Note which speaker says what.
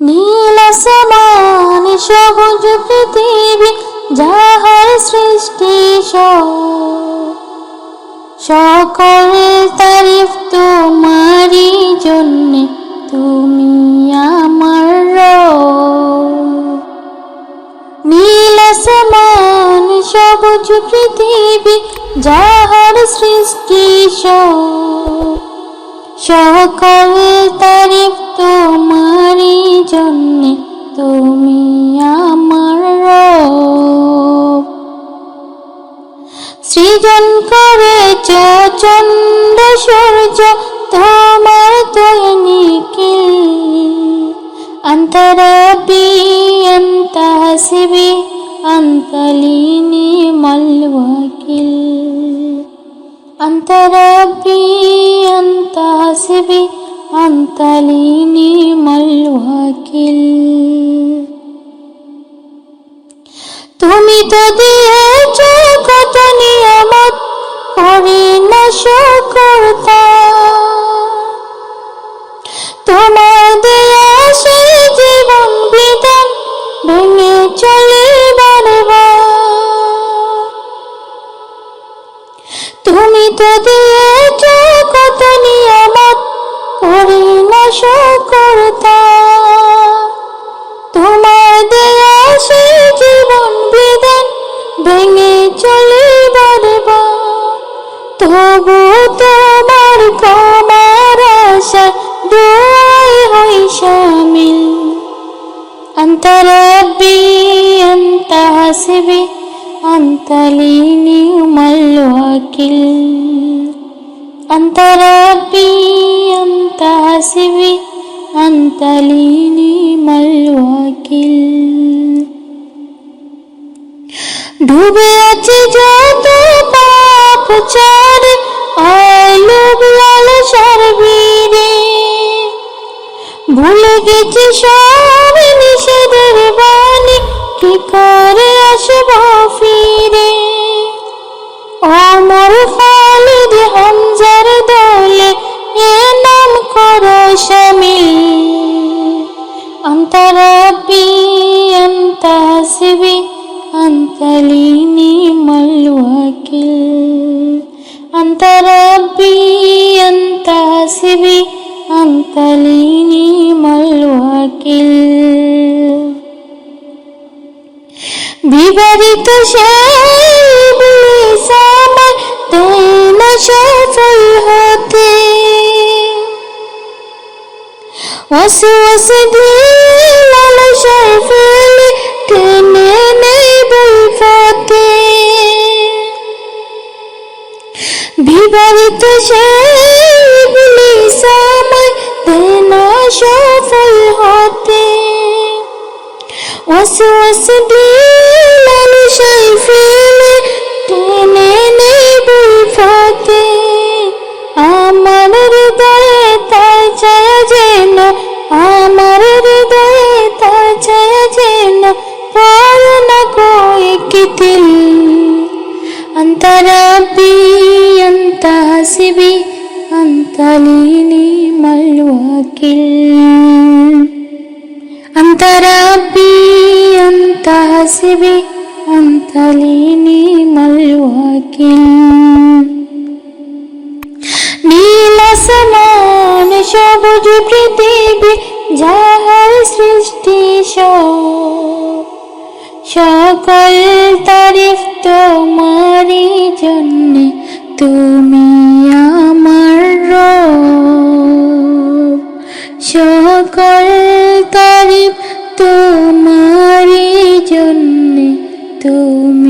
Speaker 1: নীল সমান সবুজ পৃথিবী যাহার সৃষ্টি সব। সকল তারিফ তোমারই জন্যে, তুমি আমার। নীল সমান সবুজ পৃথিবী যাহার সৃষ্টি। সকল তারিফ তোমারই জন্যে, তুমি আমার। সৃজন করেছ চন্দ্র সূর্য, তোমার দৈনিকে অন্তরবি অন্ত হাসিবি অন্তলিনি মলওয়াকিল أنت ربي أنت حسبي أنت لي نعم الوكيل তুমি তো দিয়েছ কত নিয়ামত করি না শুকরতা তো দিয়েছে কত নিয়ামত পরিণাশ করতা তোমার দেয়া জীবন বিধান ভেঙে চলে বারবা তবু তোমার কামার আশা দোয়াই হই শামিল আন্ত রব্বি أنت لي نعم الوكيل أنت ربي أنت حسبي أنت لي نعم الوكيل ডুবে আছে যত পাপ চারে আলোক লালসার বীরে ভুলে গেছি সব নিষেধের বাণী কি করে আসব أنت ربي أنت حسبي أنت لي نعم الوكيل أنت ربي أنت حسبي أنت لي نعم الوكيل বিবারিত সেই আমার তুই না ওয়াসওয়াসে দিয়ে লালসায় ফেলে টেনে নেই বইফতে বিবারিত সেগুলি সময় দেনা সফল হতে। ওয়াসওয়াসে দিয়ে ಅಮರದೈತ ಜಯ ಜನ ಪಾಲನ ಕೋಯಕ್ಕಿತಿಲ್ ಅಂತರಬಿ ಅಂತ ಹಸಿಬಿ ಅಂತಲೀನಿ ಮಲ್ವಾಕಿಲ್ ಅಂತರಬಿ ಅಂತ ಹಸಿಬಿ ಅಂತಲೀನಿ ಮಲ್ವಾಕಿಲ್ ನೀಲ ಸಮ বুঝি পৃথিবী যাহার সৃষ্টি সকল তারিফ তোমারই জন্য, তুমি আমার সকল তারিফ তোমারই জন্য, তুমি